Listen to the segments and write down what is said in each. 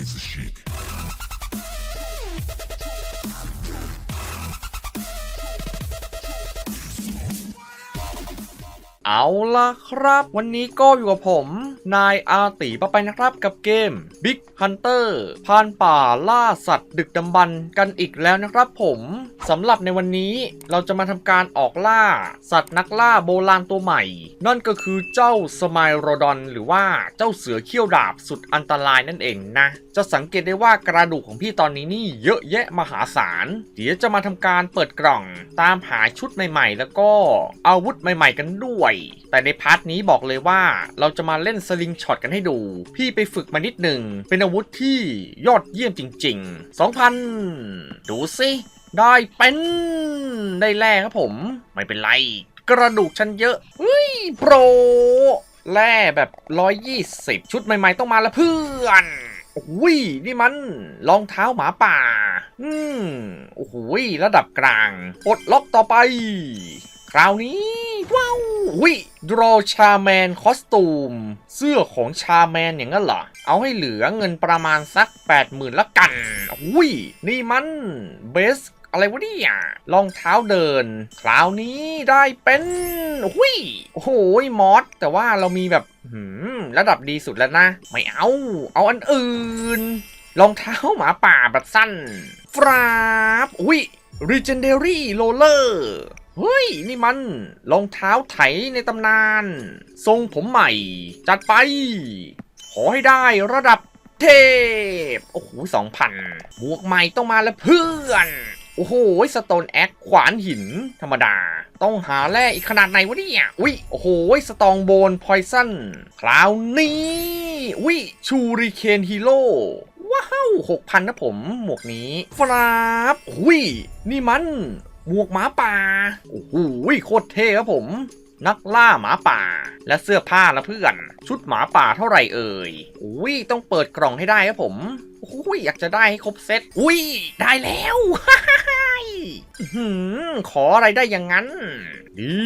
razor chic. เอาล่ะครับ วันนี้ก็อยู่กับผม นายอาติปไปนะครับกับเกม Big Hunter พรานป่าล่าสัตว์ ดึกดำบรรพ์กันอีกแล้วนะครับผมสำหรับในวันนี้เราจะมาทำการออกล่า สัตว์นักล่าโบราณตัวใหม่ นั่นก็คือเจ้าสไมโรดอน หรือว่าเจ้าเสือเขี้ยวดาบสุดอันตรายนั่นเองนะ จะสังเกตได้ว่ากระดูกของพี่ตอนนี้นี่เยอะแยะมหาศาล เดี๋ยวจะมาทำการเปิดกล่องตามหาชุดใหม่ ๆ แล้วก็อาวุธใหม่ ๆ กันด้วย แต่ในพาร์ทนี้บอกเลยว่าเราจะมาเล่นสลิงช็อตกันให้ดู พี่ไปฝึกมานิดหนึ่ง เป็นอาวุธที่ยอดเยี่ยมจริง ๆ 2,000 ดูสิได้เป็นได้แร่ครับผม ไม่เป็นไร กระดูกฉันเยอะเฮ้ยโปรแร่แบบ 120 ชุดใหม่ๆ ต้องมาล้วเพื่อนโอ้ยนี่มันรองเท้าหมาป่า อืมโอ้โหระดับกลางปลดล็อกต่อไป คราวนี้ ว้าววิดรอชาแมนคอสตูม เสื้อของชาแมนอย่างนั้นเหรอ เอาให้เหลือเงินประมาณสัก 80,000ละกันอุ้ย นี่มันเบสอะไรวะเนี่ยรองเท้าเดิน คราวนี้ได้เป็นหุยโอ้โหมอส แต่ว่าเรามีแบบหืมระดับดีสุดแล้วนะ ไม่เอา เอาอันอื่น รองเท้าหมาป่าแบบสั้น ฟราบอุ้ย Legendary Roller เเฮ้ย นี่มันรองเท้าไถในตำนาน ทรงผมใหม่ จัดไป ขอให้ได้ระดับเทพ โอ้โหสองพันบวกใหม่ต้องมาแล้วเพื่อน โอ้โหสโตนแอคขวานหินธรรมดา ต้องหาแร่อีกขนาดไหนวะเนี่ย อุ้ย โอ้โหสตองโบนพอยซันคราวนี้ อุ้ย ชูริเคนฮีโร่ว้าวหกพันนะผม หมวกนี้ฟราบอุ้ย นี่มัน หมวกหมาป่า โอ้โหโคตรเท่ครับผม นักล่าหมาป่า และเสื้อผ้าละเพื่อน ชุดหมาป่าเท่าไหร่เอ่ยอุ้ยต้องเปิดกล่องให้ได้ครับผม อุ้ยอยากจะได้ให้ครบเซตอุ้ยได้แล้วอื้อหือขออะไรได้อย่างนั้นดี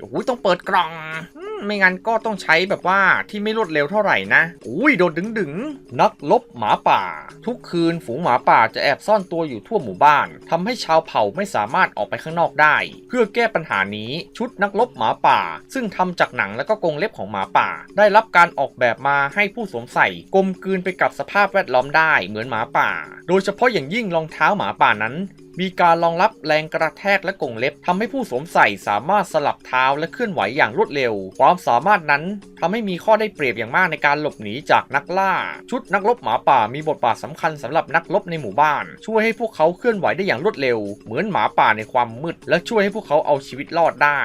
โอ้ยต้องเปิดกล่องอืมไม่งั้นก็ต้องใช้แบบว่าที่ไม่รวดเร็วเท่าไหร่นะ อุ้ยโดนดึงดึงนักลบหมาป่า ทุกคืนฝูงหมาป่าจะแอบซ่อนตัวอยู่ทั่วหมู่บ้านทำให้ชาวเผ่าไม่สามารถออกไปข้างนอกได้ เพื่อแก้ปัญหานี้ชุดนักลบหมาป่า ซึ่งทำจากหนังและก็กรงเล็บของหมาป่า ได้รับการออกแบบมาให้ผู้สวมใส่กลมกลืนไปกับสภาพแวดล้อมได้เหมือนหมาป่า โดยเฉพาะอย่างยิ่งรองเท้าหมาป่านั้น มีการรองรับแรงกระแทกและกงเล็บทำให้ผู้สวมใส่สามารถสลับเท้าและเคลื่อนไหวอย่างรวดเร็ว ความสามารถนั้นทำให้มีข้อได้เปรียบอย่างมากในการหลบหนีจากนักล่า ชุดนักรบหมาป่ามีบทบาทสำคัญสำหรับนักรบในหมู่บ้าน ช่วยให้พวกเขาเคลื่อนไหวได้อย่างรวดเร็ว เหมือนหมาป่าในความมืด และช่วยให้พวกเขาเอาชีวิตรอดได้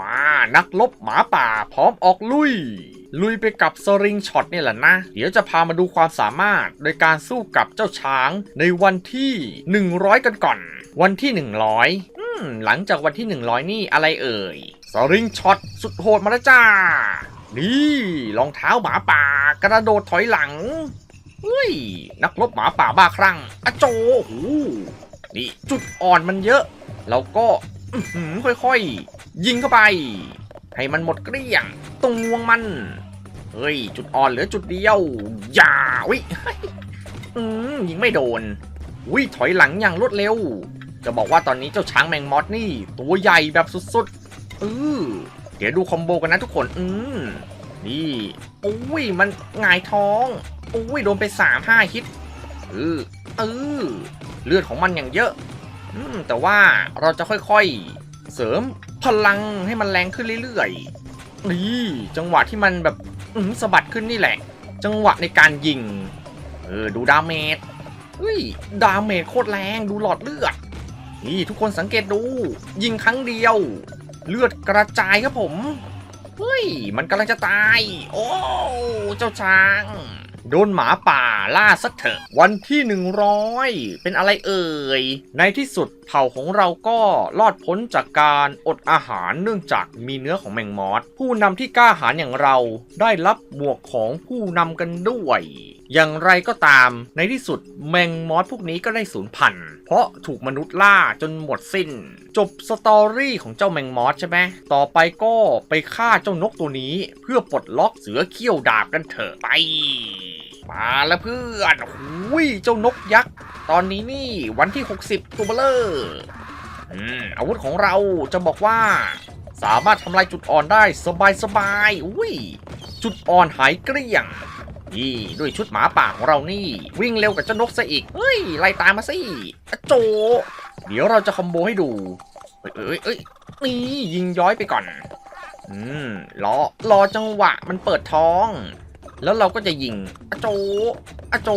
มานักรบหมาป่าพร้อมออกลุย ลุยไปกับสริงช็อตเนี่ยแหละนะ เดี๋ยวจะพามาดูความสามารถโดยการสู้กับเจ้าช้างในวันที่ 100 กันก่อน วันที่ 100อืมหลังจากวันที่ 100 นี่อะไรเอ่ยสริงช็อตสุดโหดมาแล้วจ้า นี่รองเท้าหมาป่ากระโดดถอยหลังเฮ้ยนักรบหมาป่าบ้าคลั่งอะโจโอ้นี่จุดอ่อนมันเยอะ แล้วก็ค่อยๆ ยิงเข้าไป ให้มันหมดเกลี้ยงตรงวงมัน เฮ้ย จุดอ่อนเหลือจุดเดียว อย่าวิอืมยิงไม่โดนวิถอยหลังอย่างรวดเร็ว จะบอกว่าตอนนี้เจ้าช้างแมงมอสนี่ ตัวใหญ่แบบสุดๆเออเดี๋ยวดูคอมโบกันนะทุกคน อืมนี่อุ้ยมันหงายท้องอุ้ยโดนไปสามห้าฮิตเออเออเลือดของมันอย่างเยอะ อืมแต่ว่าเราจะค่อยๆ เสริมพลังให้มันแรงขึ้นเรื่อยๆ นี่จังหวะที่มันแบบสะบัดขึ้นนี่แหละ จังหวะในการยิง เออดูดาเมจเฮ้ยดาเมจโคตรแรงดูหลอดเลือด นี่ทุกคนสังเกตดู ยิงครั้งเดียว เลือดกระจายครับผม เฮ้ย มันกำลังจะตาย โอ้ เจ้าช้าง โดนหมาป่าล่าสักเถอะ วันที่ 100 เป็นอะไรเอ่ย ในที่สุดเผ่าของเราก็รอดพ้นจากการอดอาหารเนื่องจากมีเนื้อของแมงมอสผู้นำที่กล้าหาญอย่างเราได้รับหมวกของผู้นำกันด้วย อย่างไรก็ตาม ในที่สุดแมงมอสพวกนี้ก็ได้สูญพันธุ์ เพราะถูกมนุษย์ล่าจนหมดสิ้น จบสตอรี่ของเจ้าแมงมอสใช่ไหมต่อไปก็ไปฆ่าเจ้านกตัวนี้ เพื่อปลดล็อกเสือเขี้ยวดาบกันเถอะไป มาแล้วเพื่อนหุยเจ้านกยักษ์ ตอนนี้นี่วันที่ 60 ตัวเบลเลอร์อืมอาวุธของเราจะบอกว่า สามารถทำลายจุดอ่อนได้สบายๆอุ้ยจุดอ่อนหายเกลี้ยง นี่ด้วยชุดหมาป่าของเรานี่ วิ่งเร็วกับเจ้านกซะอีกเฮ้ยไล่ตามมาสิโจ เดี๋ยวเราจะคอมโบให้ดูเอ้ยเอ้ยเอ้ยนี่ยิงย้อยไปก่อน อืมรอรอจังหวะมันเปิดท้อง แล้วเราก็จะยิงอโจอโจ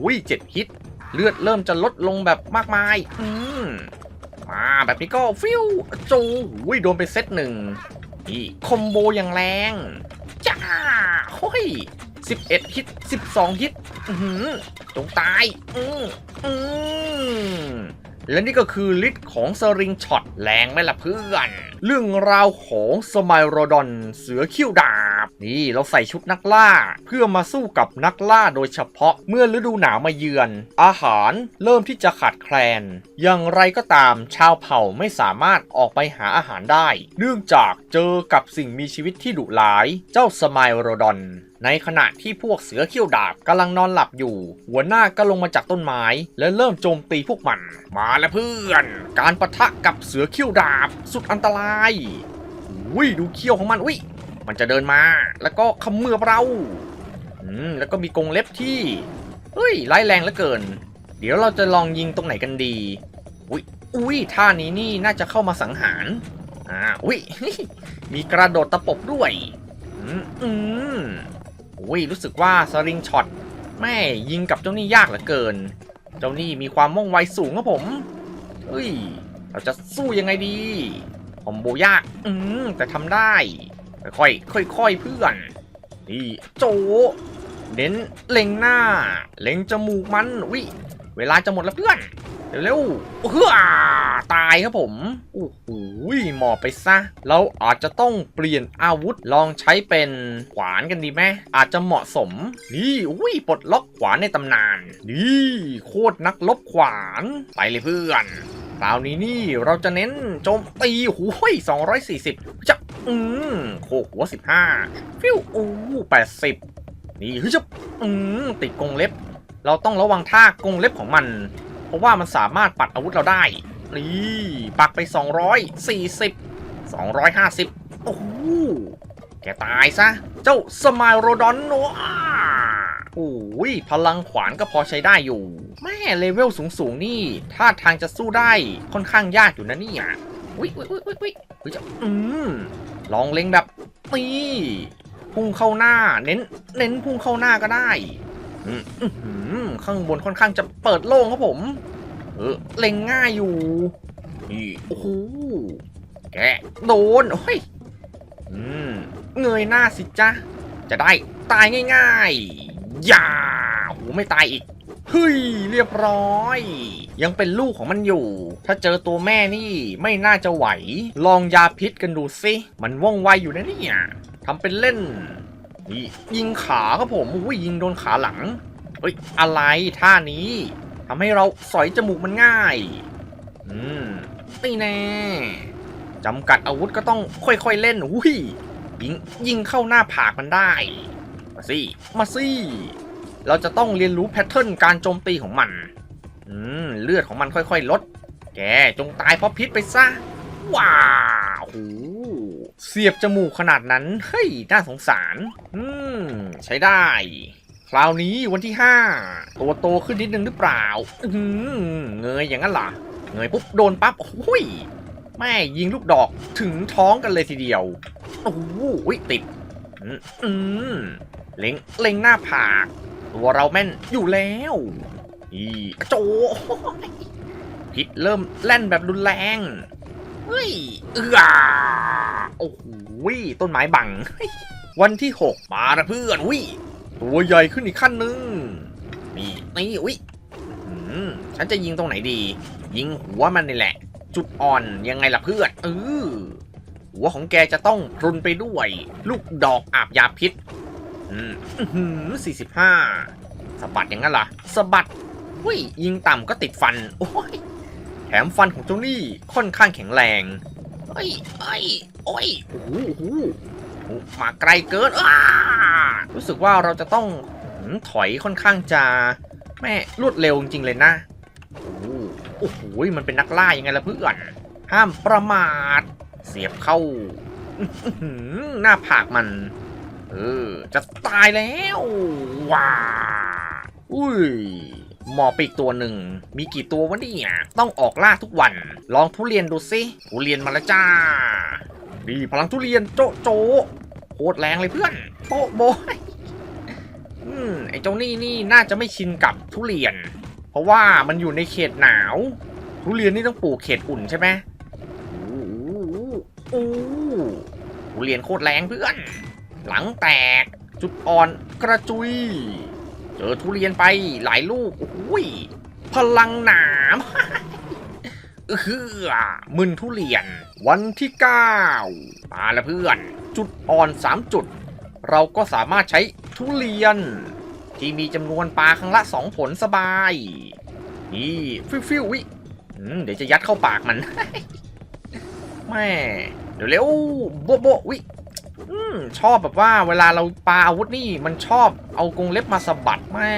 อุ้ยเจ็ดฮิต เลือดเริ่มจะลดลงแบบมากมาย อืมมาแบบนี้ก็ฟิวอโจอุ้ยโดนไปเซตหนึ่งนี่คอมโบอย่างแรงจ้าโอ้ย 11ฮิต12ฮิตอือหือจงตายอืมอืมและนี่ก็คือฤทธิ์ของสริงช็อตแรงไหมล่ะเพื่อน เรื่องราวของสมัยโรดอนเสือคิ้วดาบ นี่เราใส่ชุดนักล่า เพื่อมาสู้กับนักล่าโดยเฉพาะเมื่อฤดูหนาวมาเยือน อาหารเริ่มที่จะขาดแคลน อย่างไรก็ตามชาวเผ่าไม่สามารถออกไปหาอาหารได้ เนื่องจากเจอกับสิ่งมีชีวิตที่ดุร้าย เจ้าสไมโรดอนในขณะที่พวกเสือเขี้ยวดาบกำลังนอนหลับอยู่ หัวหน้าก็ลงมาจากต้นไม้ และเริ่มโจมตีพวกมัน มาแล้วเพื่อน การประทะกับเสือเขี้ยวดาบ สุดอันตรายอุ้ยดูเขี้ยวของมันอุ้ย มันจะเดินมา แล้วก็เขมือบเราอืมแล้วก็มีกรงเล็บที่เฮ้ยร้ายแรงเหลือเกิน เดี๋ยวเราจะลองยิงตรงไหนกันดีอุ้ยอุ้ยท่านี้นี่น่าจะเข้ามาสังหารอ่าอุ้ยมีกระโดดตะปบด้วยอืมอืมอุ้ยรู้สึกว่าสลิงช็อตแม่ยิงกับเจ้านี่ยากเหลือเกิน เจ้านี่มีความว่องไวสูงครับผมเฮ้ย เราจะสู้ยังไงดีคอมโบยาก อืมแต่ทำได้ ค่อยๆค่อยเพื่อนนี่โจเน้นเล็งหน้า เล็งจมูกมันวิเวลาจะหมดแล้วเพื่อนเร็วๆเฮือตายครับผมโอ้โหหมอบไปซะ เราอาจจะต้องเปลี่ยนอาวุธลองใช้เป็นขวานกันดีไหมอาจจะเหมาะสม นี่อุ้ยปลดล็อกขวานในตำนาน นี่โคตรนักลบขวาน ไปเลยเพื่อนคราวนี้นี่เราจะเน้นโจมตีหูย240จะ อืมโคกหัว15ฟิวอู้80นี่เฮ้ยจะอืมติดกรงเล็บ เราต้องระวังท่ากรงเล็บของมัน เพราะว่ามันสามารถปัดอาวุธเราได้ นี่ปักไป 240 250 โอ้โหแกตายซะ เจ้าสมายโรดอนโนอาโอ้ยพลังขวานก็พอใช้ได้อยู่ แม่เลเวลสูงๆนี่ท่าทางจะสู้ได้ค่อนข้างยากอยู่นะเนี่ยวิวิวิวิวิวิจะอืม ลองเล็งแบบนี่พุ่งเข้าหน้า เน้น เน้นพุ่งเข้าหน้าก็ได้อข้างบนค่อนข้างจะเปิดโล่งครับผม เออเล็งง่ายอยู่นี่โอ้โหแกโดนโอ้ยเงยหน้าสิจ๊ะจะได้ตายง่ายๆอย่าโอ้ไม่ตายอีก เฮ้ยเรียบร้อย ยังเป็นลูกของมันอยู่ ถ้าเจอตัวแม่นี่ไม่น่าจะไหว ลองยาพิษกันดูสิ มันว่องไวอยู่นะเนี่ยทำเป็นเล่นนี่ยิงขาครับผมอุ้ยยิงโดนขาหลัง เฮ้ย อะไรท่านี้ทำให้เราสอยจมูกมันง่าย อืมนี่แน่จำกัดอาวุธก็ต้องค่อยๆเล่นอุ้ยยิงยิงเข้าหน้าผากมันได้ มาสิมาสิ เราจะต้องเรียนรู้แพทเทิร์นการโจมตีของมัน อืม เลือดของมันค่อยๆ ลด แกจงตายเพราะพิษไปซะ ว้าวโหเสียบจมูกขนาดนั้น เฮ้ย น่าสงสาร อืม ใช้ได้ คราวนี้วันที่ 5 ตัวโตขึ้นนิดนึงหรือเปล่า อืมเงยอย่างนั้นเหรอเงยปุ๊บโดนปั๊บโอ้ยแม่ยิงลูกดอกถึงท้องกันเลยทีเดียว โอ้โหอุ๊ยติด อืมเล็งเล็งหน้าผาก ตัวเราแม่นอยู่แล้วอีโจพิษเริ่มแล่นแบบรุนแรงเฮ้ยเอือโอ้โหต้นไม้บัง วันที่6มาละเพื่อนวิตัวใหญ่ขึ้นอีกขั้นหนึ่งนี่นี่อุ้ยฉันจะยิงตรงไหนดี ยิงหัวมันนี่แหละ จุดอ่อนยังไงล่ะเพื่อนเออหัวของแกจะต้องพรุนไปด้วย ลูกดอกอาบยาพิษ สี่สิบห้าสะบัดอย่างนั้นเหรอสะบัดหุ้ยยิงต่ำก็ติดฟัน โอ้ย แถมฟันของเจ้านี่ค่อนข้างแข็งแรงเอ้ยเอ้ยโอ้ยโอ้โหโอ้โหมาไกลเกินรู้สึกว่าเราจะต้องถอยค่อนข้างจะแม่รวดเร็วจริงๆเลยนะโอ้โหมันเป็นนักล่ายังไงล่ะเพื่อนห้ามประมาท เสียบเข้า หน้าผากมัน เออ จะตายแล้วว้าอุ้ยหมอปีกตัวหนึ่ง มีกี่ตัววะเนี่ยต้องออกล่าทุกวัน ลองทุเรียนดูสิทุเรียนมาแล้วจ้าดีพลังทุเรียนโจโจโคตรแรงเลยเพื่อนโป๊ะโบยอืมไอ้เจ้านี่นี่น่าจะไม่ชินกับทุเรียน เพราะว่ามันอยู่ในเขตหนาว ทุเรียนนี่ต้องปลูกเขตอุ่นใช่ไหมโอ้โหโอ้โหทุเรียนโคตรแรงเพื่อน หลังแตก จุดอ่อนกระจุย เจอทุเรียนไปหลายลูกโอ้ยพลังหนามเออมึนทุเรียน วันที่9มาล้วเพื่อน จุดอ่อน 3 จุด เราก็สามารถใช้ทุเรียน ที่มีจำนวนปลาครั้งละ 2 ผลสบาย นี่ฟิวฟิววิเดี๋ยวจะยัดเข้าปากมัน แม่เดี๋ยวเร็วโบโบวิ อืมชอบแบบว่าเวลาเราปาอาวุธนี่มันชอบเอากรงเล็บมาสะบัดแม่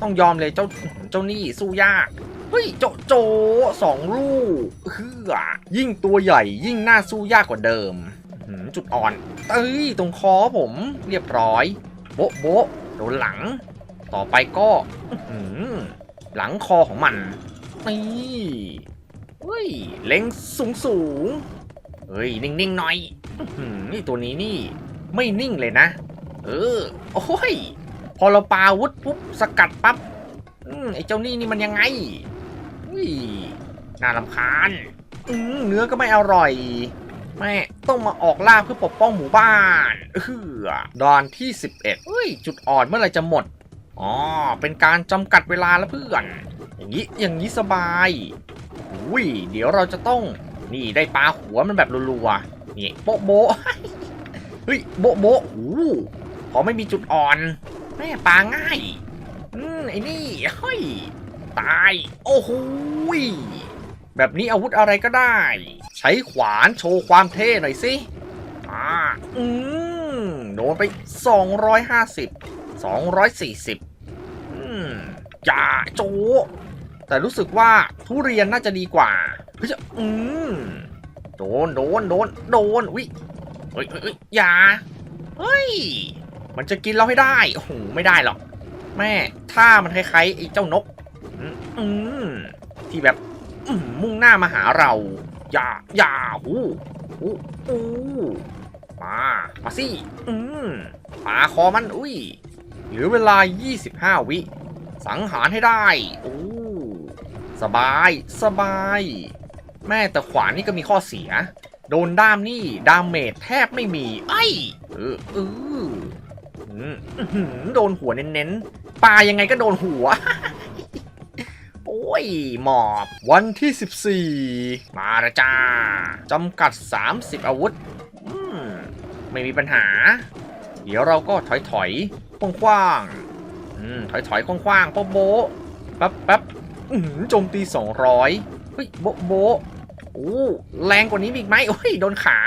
ต้องยอมเลยเจ้าเจ้านี่สู้ยากเฮ้ยโจโจสองลูกเฮือยิ่งตัวใหญ่ยิ่งน่าสู้ยากกว่าเดิมจุดอ่อนเอ้ยตรงคอผมเรียบร้อย โบ๊ะโบ๊ะโดนหลัง ต่อไปก็หลังคอของมันนี่เฮ้ยเล็งสูงสูงเฮ้ยนิ่งๆหน่อย นี่ตัวนี้นี่ไม่นิ่งเลยนะ เออ โอ้ย พอเราปาวุธปุ๊บสกัดปั๊บอไอ้เจ้านี่นี่มันยังไงอุ้ยน่ารำคาญเนื้อก็ไม่อร่อยแม่ต้องมาออกล่าเพื่อปกป้องหมู่บ้านเออดอนที่ 11เฮ้ย จุดอ่อนเมื่อไหร่จะหมด อ๋อ เป็นการจำกัดเวลาแล้วเพื่อน อย่างนี้ อย่างนี้สบายอุ้ย เดี๋ยวเราจะต้อง นี่ได้ปลาหัวมันแบบรัวๆนี่โบ๊ะโบ๊ะเฮ้ยโบ๊ะโบ๊ะโอ้โหพอไม่มีจุดอ่อนแม่ปลาง่ายอืมไอ้นี่เฮ้ยตาย โอ้โหแบบนี้อาวุธอะไรก็ได้ ใช้ขวานโชว์ความเท่หน่อยสิอ่าอืมโดนไป 250 240อืมจ่าโจ แต่รู้สึกว่าทุเรียนน่าจะดีกว่าเฮ้ยจะอืมโดนโดนโดนโดนอุ้ยเฮ้ยเฮ้ยเฮ้ยอย่าเฮ้ยมันจะกินเราให้ได้โอ้โหไม่ได้หรอก แม่ถ้ามันคล้ายๆไอ้เจ้านก อืมที่แบบอืมมุ่งหน้ามาหาเรา อย่าอย่าหูอู้อู้มา มาสิ อืมปาคอมัน อุ้ยเหลือเวลา 25 วิ สังหารให้ได้ โอ้ สบาย สบาย แม่แต่ขวานนี่ก็มีข้อเสีย โดนด้ามนี่ดาเมจแทบไม่มีไอ้เออเอออืมอื้อหือโดนหัวเน้นๆปลายังไงก็โดนหัว โอ้ย หมอบ วันที่ 14 มาและจ้าจำกัด 30 อาวุธอืมไม่มีปัญหา เดี๋ยวเราก็ถอยถอยๆคว้างๆอืมถอยถอยๆคว้างๆโป๊ะโบ๊ะแป๊บแป๊บอื้อหือ โจมตี 200เฮ้ยโบ๊ะโบ๊ะโอ้แรงกว่านี้มีอีกไหมโอ้ยโดนขา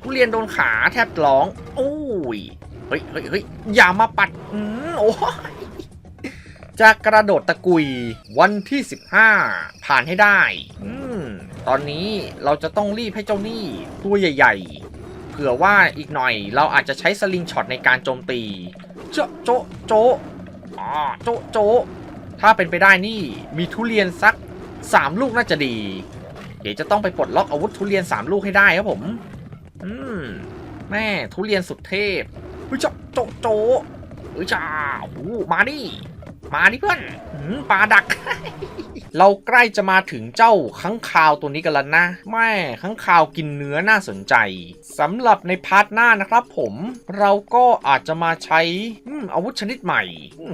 ทุเรียนโดนขาแทบร้อง โอ้ยเฮ้ยเฮ้ยเฮ้ยอย่ามาปัดอืมโอ้ยจะกระโดดตะกุยวันที่ 15 ผ่านให้ได้ อืมตอนนี้เราจะต้องรีบให้เจ้าหนี้ตัวใหญ่ ๆ เผื่อว่าอีกหน่อยเราอาจจะใช้สลิงช็อตในการโจมตี โจะโจะโจะอ๋อโจะโจะ ถ้าเป็นไปได้นี่มีทุเรียนสัก 3 ลูกน่าจะดี เดี๋ยวจะต้องไปปลดล็อกอาวุธทุเรียน 3 ลูกให้ได้ครับผม อืมแม่ทุเรียนสุดเทพเฮ้ยโจะโจะโจะเฮ้ยจ้าโอ้มาดิ มาดิเพื่อน ปลาดัก เราใกล้จะมาถึงเจ้าข้างคาวตัวนี้กันแล้วนะ แม่ข้างคาวกินเนื้อน่าสนใจสำหรับในพาร์ทหน้านะครับผม เราก็อาจจะมาใช้อาวุธชนิดใหม่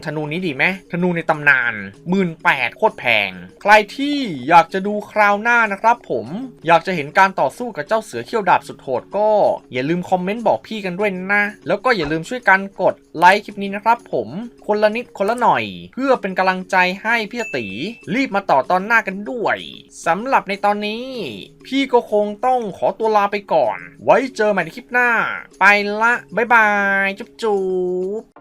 ธนูนี้ดีไหมธนูในตำนานหมื่นแปดโคตรแพง ใครที่อยากจะดูคราวหน้านะครับผมอยากจะเห็นการต่อสู้กับเจ้าเสือเขี้ยวดาบสุดโหดก็ อย่าลืมคอมเมนต์บอกพี่กันด้วยนะ แล้วก็อย่าลืมช่วยกันกดไลค์คลิปนี้นะครับผมคนละนิดคนละหน่อย เพื่อเป็นกำลังใจให้พี่ตีรีบมาต่อตอนหน้ากันด้วยสำหรับในตอนนี้ พี่ก็คงต้องขอตัวลาไปก่อน ไว้เจอใหม่ในคลิปหน้า ไปละ บ๊ายบาย จุ๊บจุ๊บ